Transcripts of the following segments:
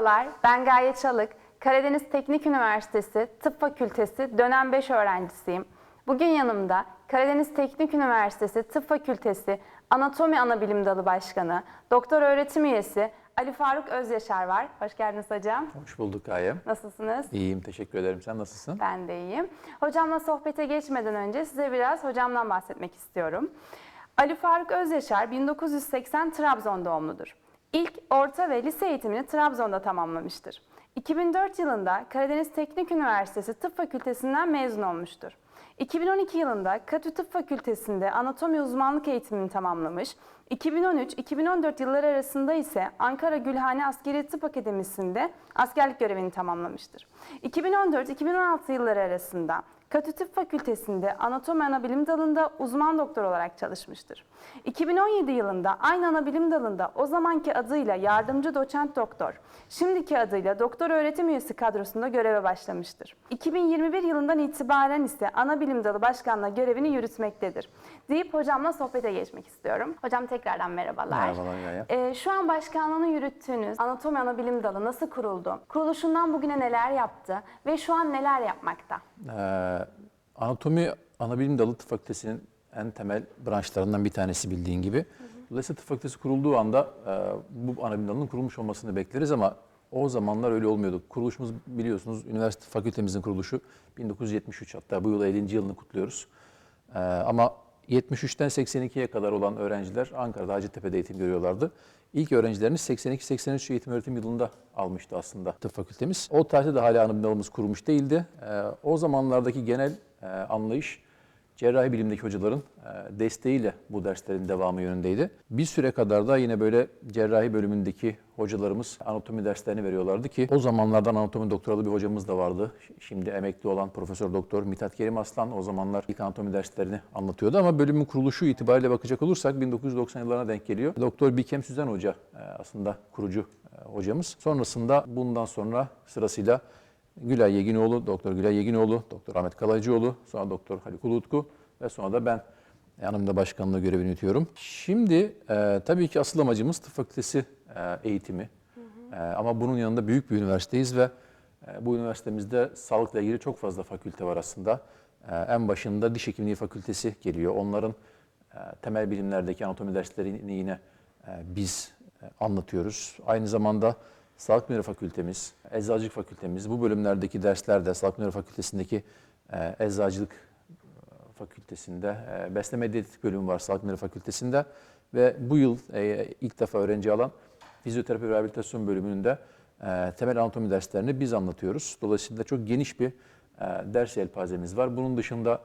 Merhabalar, ben Gaye Çalık. Karadeniz Teknik Üniversitesi Tıp Fakültesi dönem 5 öğrencisiyim. Bugün yanımda Karadeniz Teknik Üniversitesi Tıp Fakültesi Anatomi Anabilim Dalı Başkanı, Doktor Öğretim Üyesi Ali Faruk Özyaşar var. Hoş geldiniz hocam. Hoş bulduk Ayem. Nasılsınız? İyiyim, teşekkür ederim. Sen nasılsın? Ben de iyiyim. Hocamla sohbete geçmeden önce size biraz hocamdan bahsetmek istiyorum. Ali Faruk Özyaşar 1980 Trabzon doğumludur. İlk orta ve lise eğitimini Trabzon'da tamamlamıştır. 2004 yılında Karadeniz Teknik Üniversitesi Tıp Fakültesinden mezun olmuştur. 2012 yılında Katü Tıp Fakültesi'nde anatomi uzmanlık eğitimini tamamlamış. 2013-2014 yılları arasında ise Ankara Gülhane Askeri Tıp Akademisi'nde askerlik görevini tamamlamıştır. 2014-2016 yılları arasında Katü Tıp Fakültesi'nde anatomi anabilim dalında uzman doktor olarak çalışmıştır. 2017 yılında aynı anabilim dalında o zamanki adıyla yardımcı doçent doktor, şimdiki adıyla doktor öğretim üyesi kadrosunda göreve başlamıştır. 2021 yılından itibaren ise ana bilim dalı başkanlığı görevini yürütmektedir. Deyip hocamla sohbete geçmek istiyorum. Hocam tekrardan merhabalar. Merhabalar Gaye. Ee, şu an başkanlığını yürüttüğünüz anatomi anabilim dalı nasıl kuruldu? Kuruluşundan bugüne neler yaptı ve şu an neler yapmakta? Ee, anatomi anabilim dalı tıp fakültesinin en temel branşlarından bir tanesi bildiğin gibi. Dolayısıyla tıp fakültesi kurulduğu anda e, bu anabilim dalının kurulmuş olmasını bekleriz ama o zamanlar öyle olmuyordu. Kuruluşumuz biliyorsunuz üniversite fakültemizin kuruluşu 1973 hatta bu yıl 50. yılını kutluyoruz. Ee, ama 73'ten 82'ye kadar olan öğrenciler Ankara'da Hacettepe'de eğitim görüyorlardı. İlk öğrencilerini 82-83 eğitim öğretim yılında almıştı aslında tıp fakültemiz. O tarihte de hala dalımız kurulmuş değildi. Ee, o zamanlardaki genel e, anlayış cerrahi bilimdeki hocaların e, desteğiyle bu derslerin devamı yönündeydi. Bir süre kadar da yine böyle cerrahi bölümündeki hocalarımız anatomi derslerini veriyorlardı ki o zamanlardan anatomi doktoralı bir hocamız da vardı. Şimdi emekli olan Profesör Doktor Mithat Kerim Aslan o zamanlar ilk anatomi derslerini anlatıyordu ama bölümün kuruluşu itibariyle bakacak olursak 1990 yıllarına denk geliyor. Doktor Bikem Süzen Hoca e, aslında kurucu e, hocamız. Sonrasında bundan sonra sırasıyla Gülay Yeginoğlu, Doktor Gülay Yeginoğlu, Doktor Ahmet Kalaycıoğlu, sonra Doktor Haluk Ulutku ve sonra da ben yanımda başkanlığı görevini yürütüyorum. Şimdi e, tabii ki asıl amacımız tıp fakültesi e, eğitimi. E, ama bunun yanında büyük bir üniversiteyiz ve e, bu üniversitemizde sağlıkla ilgili çok fazla fakülte var aslında. E, en başında diş hekimliği fakültesi geliyor. Onların e, temel bilimlerdeki anatomi derslerini yine e, biz e, anlatıyoruz. Aynı zamanda Sağlık Bilimleri Fakültemiz, Eczacılık Fakültemiz, bu bölümlerdeki derslerde Sağlık Bilimleri Fakültesi'ndeki e, eczacılık fakültesinde, e, besleme diyetetik bölümü var Sağlık Bilimleri Fakültesi'nde ve bu yıl e, ilk defa öğrenci alan fizyoterapi ve rehabilitasyon bölümünde e, temel anatomi derslerini biz anlatıyoruz. Dolayısıyla çok geniş bir e, ders yelpazemiz var. Bunun dışında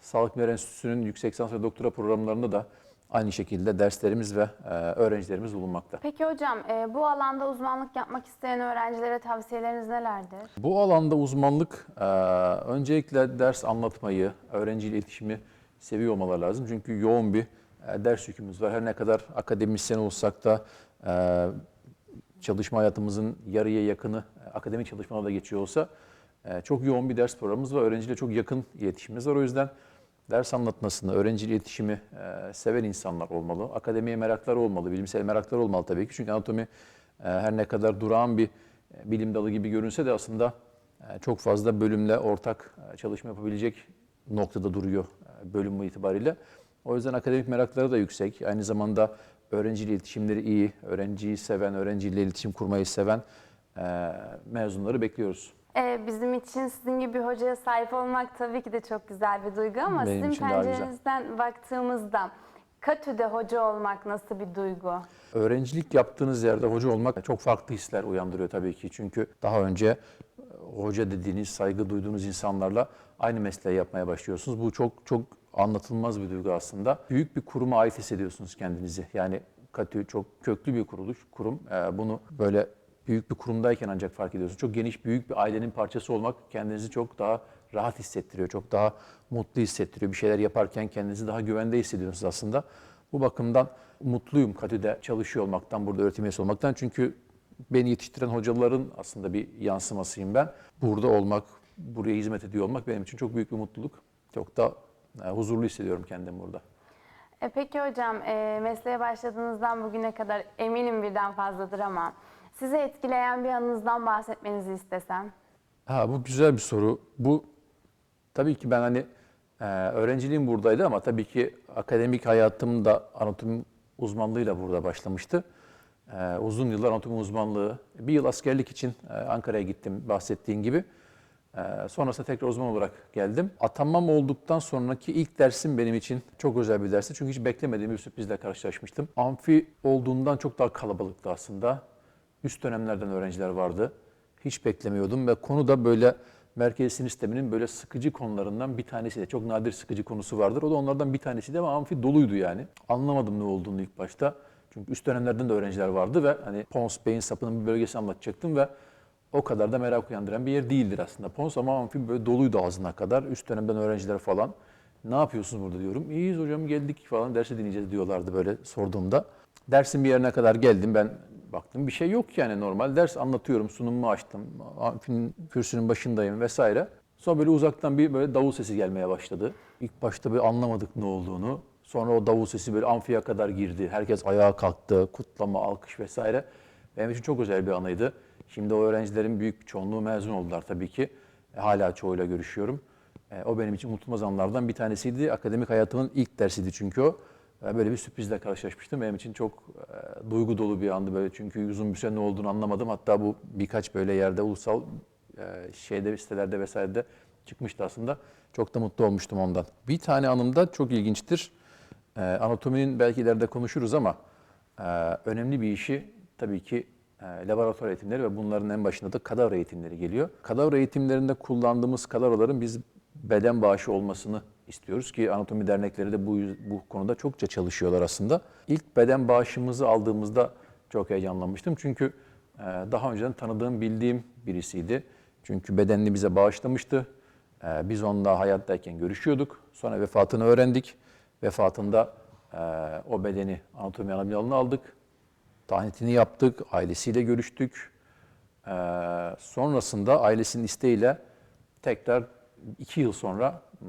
Sağlık Bilimleri Enstitüsü'nün yüksek lisans ve doktora programlarında da aynı şekilde derslerimiz ve e, öğrencilerimiz bulunmakta. Peki hocam e, bu alanda uzmanlık yapmak isteyen öğrencilere tavsiyeleriniz nelerdir? Bu alanda uzmanlık e, öncelikle ders anlatmayı, öğrenciyle iletişimi seviyor olmaları lazım. Çünkü yoğun bir e, ders yükümüz var. Her ne kadar akademisyen olsak da e, çalışma hayatımızın yarıya yakını e, akademik çalışmalarda geçiyor olsa e, çok yoğun bir ders programımız var. Öğrenciyle çok yakın iletişimimiz var. O yüzden ders anlatmasını, öğrenciyle iletişimi e, seven insanlar olmalı. Akademiye merakları olmalı, bilimsel merakları olmalı tabii ki. Çünkü anatomi e, her ne kadar durağan bir e, bilim dalı gibi görünse de aslında e, çok fazla bölümle ortak e, çalışma yapabilecek noktada duruyor e, bölüm itibariyle. O yüzden akademik merakları da yüksek. Aynı zamanda öğrenciyle iletişimleri iyi, öğrenciyi seven, öğrenciyle iletişim kurmayı seven e, mezunları bekliyoruz. Ee, bizim için sizin gibi bir hocaya sahip olmak tabii ki de çok güzel bir duygu ama Benim sizin pencerenizden baktığımızda Katü'de hoca olmak nasıl bir duygu? Öğrencilik yaptığınız yerde hoca olmak çok farklı hisler uyandırıyor tabii ki. Çünkü daha önce e, hoca dediğiniz, saygı duyduğunuz insanlarla aynı mesleği yapmaya başlıyorsunuz. Bu çok çok anlatılmaz bir duygu aslında. Büyük bir kuruma ait hissediyorsunuz kendinizi. Yani Katü çok köklü bir kuruluş, kurum. Ee, Bunu böyle büyük bir kurumdayken ancak fark ediyorsunuz. Çok geniş, büyük bir ailenin parçası olmak kendinizi çok daha rahat hissettiriyor, çok daha mutlu hissettiriyor. Bir şeyler yaparken kendinizi daha güvende hissediyorsunuz aslında. Bu bakımdan mutluyum Katü'de çalışıyor olmaktan, burada öğretim üyesi olmaktan. Çünkü beni yetiştiren hocaların aslında bir yansımasıyım ben. Burada olmak, buraya hizmet ediyor olmak benim için çok büyük bir mutluluk. Çok da e, huzurlu hissediyorum kendimi burada. E peki hocam e, mesleğe başladığınızdan bugüne kadar eminim birden fazladır ama Sizi etkileyen bir anınızdan bahsetmenizi istesem. Ha bu güzel bir soru. Bu tabii ki ben hani e, öğrenciliğim buradaydı ama tabii ki akademik hayatım da anatomi uzmanlığıyla burada başlamıştı. E, uzun yıllar anatomi uzmanlığı. Bir yıl askerlik için e, Ankara'ya gittim bahsettiğin gibi. E, sonrasında tekrar uzman olarak geldim. Atanmam olduktan sonraki ilk dersim benim için çok özel bir dersti. Çünkü hiç beklemediğim bir sürprizle karşılaşmıştım. Amfi olduğundan çok daha kalabalıktı aslında. Üst dönemlerden öğrenciler vardı. Hiç beklemiyordum ve konu da böyle merkezi sinir sisteminin böyle sıkıcı konularından bir tanesiydi. Çok nadir sıkıcı konusu vardır. O da onlardan bir tanesiydi ama amfi doluydu yani. Anlamadım ne olduğunu ilk başta. Çünkü üst dönemlerden de öğrenciler vardı ve hani pons beyin sapının bir bölgesini anlatacaktım ve o kadar da merak uyandıran bir yer değildir aslında pons ama amfi böyle doluydu ağzına kadar. Üst dönemden öğrenciler falan. Ne yapıyorsunuz burada diyorum. İyiyiz hocam geldik falan dersi dinleyeceğiz diyorlardı böyle sorduğumda. Dersin bir yerine kadar geldim ben baktım bir şey yok yani normal ders anlatıyorum sunumumu açtım. Kürsünün başındayım vesaire. Sonra böyle uzaktan bir böyle davul sesi gelmeye başladı. İlk başta böyle anlamadık ne olduğunu. Sonra o davul sesi böyle amfiye kadar girdi. Herkes ayağa kalktı, kutlama, alkış vesaire. Benim için çok özel bir anıydı. Şimdi o öğrencilerin büyük bir çoğunluğu mezun oldular tabii ki. E, hala çoğuyla görüşüyorum. E, o benim için unutulmaz anlardan bir tanesiydi. Akademik hayatımın ilk dersiydi çünkü o. E, böyle bir sürprizle karşılaşmıştım. Benim için çok e, duygu dolu bir andı böyle çünkü uzun bir süre ne olduğunu anlamadım. Hatta bu birkaç böyle yerde ulusal e, şeyde sitelerde vesairede çıkmıştı aslında. Çok da mutlu olmuştum ondan. Bir tane anım da çok ilginçtir. E, anatominin belki ileride konuşuruz ama e, önemli bir işi tabii ki e, laboratuvar eğitimleri ve bunların en başında da kadavra eğitimleri geliyor. Kadavra eğitimlerinde kullandığımız kadavraların biz beden bağışı olmasını istiyoruz ki anatomi dernekleri de bu, bu konuda çokça çalışıyorlar aslında. İlk beden bağışımızı aldığımızda çok heyecanlanmıştım çünkü e, daha önceden tanıdığım, bildiğim birisiydi. Çünkü bedenini bize bağışlamıştı. E, Biz onunla hayattayken görüşüyorduk. Sonra vefatını öğrendik. Vefatında e, o bedeni anatomi ameliyatına aldık. Tahnitini yaptık, ailesiyle görüştük. Sonrasında ailesinin isteğiyle tekrar iki yıl sonra m,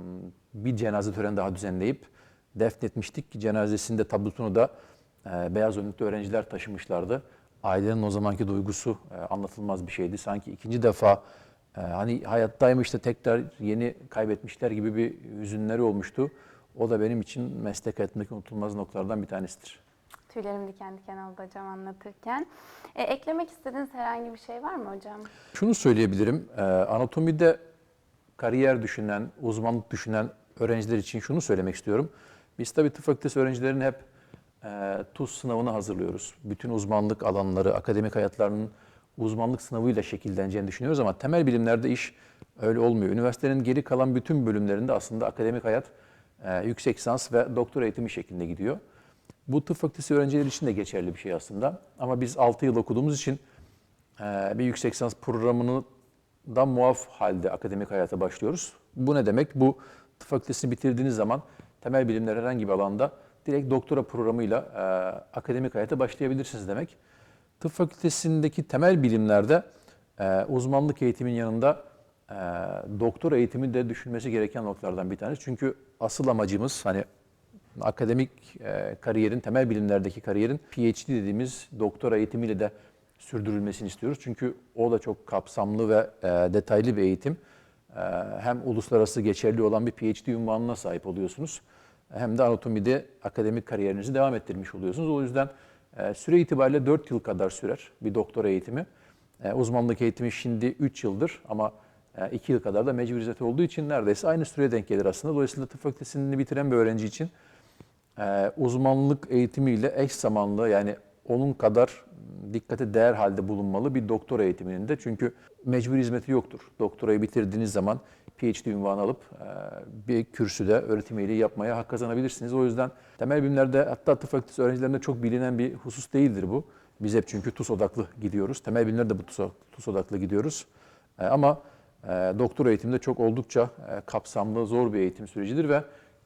bir cenaze töreni daha düzenleyip defnetmiştik ki cenazesinde tablosunu da e, beyaz önlüklü öğrenciler taşımışlardı. Ailenin o zamanki duygusu e, anlatılmaz bir şeydi. Sanki ikinci defa e, hani hayattaymış da tekrar yeni kaybetmişler gibi bir hüzünleri olmuştu. O da benim için meslek hayatındaki unutulmaz noktalardan bir tanesidir. Tüylerim diken diken oldu hocam anlatırken. E, eklemek istediğiniz herhangi bir şey var mı hocam? Şunu söyleyebilirim. e, Anatomide kariyer düşünen, uzmanlık düşünen öğrenciler için şunu söylemek istiyorum. Biz tabii tıp fakültesi öğrencilerini hep e, TUS sınavına hazırlıyoruz. Bütün uzmanlık alanları, akademik hayatlarının uzmanlık sınavıyla şekilleneceğini düşünüyoruz ama temel bilimlerde iş öyle olmuyor. Üniversitenin geri kalan bütün bölümlerinde aslında akademik hayat e, yüksek lisans ve doktora eğitimi şeklinde gidiyor. Bu tıp fakültesi öğrencileri için de geçerli bir şey aslında. Ama biz 6 yıl okuduğumuz için e, bir yüksek lisans programını da muaf halde akademik hayata başlıyoruz. Bu ne demek? Bu tıp fakültesini bitirdiğiniz zaman temel bilimler herhangi bir alanda direkt doktora programıyla e, akademik hayata başlayabilirsiniz demek. Tıp fakültesindeki temel bilimlerde e, uzmanlık eğitimin yanında e, doktora eğitimi de düşünmesi gereken noktalardan bir tanesi. Çünkü asıl amacımız hani akademik e, kariyerin, temel bilimlerdeki kariyerin PhD dediğimiz doktora eğitimiyle de sürdürülmesini istiyoruz. Çünkü o da çok kapsamlı ve e, detaylı bir eğitim. E, hem uluslararası geçerli olan bir PhD unvanına sahip oluyorsunuz. Hem de anatomide akademik kariyerinizi devam ettirmiş oluyorsunuz. O yüzden e, süre itibariyle 4 yıl kadar sürer bir doktora eğitimi. E, uzmanlık eğitimi şimdi 3 yıldır ama 2 yıl kadar da mecbur hizmet olduğu için neredeyse aynı süreye denk gelir aslında. Dolayısıyla tıp fakültesini bitiren bir öğrenci için e, uzmanlık eğitimiyle eş zamanlı yani onun kadar dikkate değer halde bulunmalı bir doktora eğitiminin de. Çünkü mecbur hizmeti yoktur. Doktorayı bitirdiğiniz zaman PhD ünvanı alıp e, bir kürsüde öğretim üyeliği yapmaya hak kazanabilirsiniz. O yüzden temel bilimlerde hatta tıp fakültesi öğrencilerinde çok bilinen bir husus değildir bu. Biz hep çünkü TUS odaklı gidiyoruz. Temel bilimlerde bu TUS, odaklı gidiyoruz. E, ama e, doktora eğitimde çok oldukça kapsamlı, zor bir eğitim sürecidir ve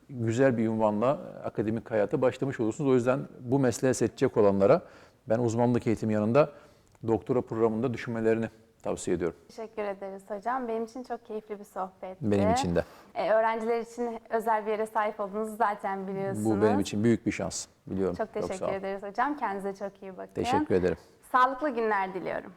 güzel bir ünvanla akademik hayata başlamış olursunuz. O yüzden bu mesleğe seçecek olanlara ben uzmanlık eğitimi yanında doktora programında düşünmelerini tavsiye ediyorum. Teşekkür ederiz hocam. Benim için çok keyifli bir sohbetti. Benim için de. E, öğrenciler için özel bir yere sahip olduğunuzu zaten biliyorsunuz. Bu benim için büyük bir şans. Biliyorum. Çok teşekkür ederiz hocam. Kendinize çok iyi bakın. Teşekkür ederim. Sağlıklı günler diliyorum.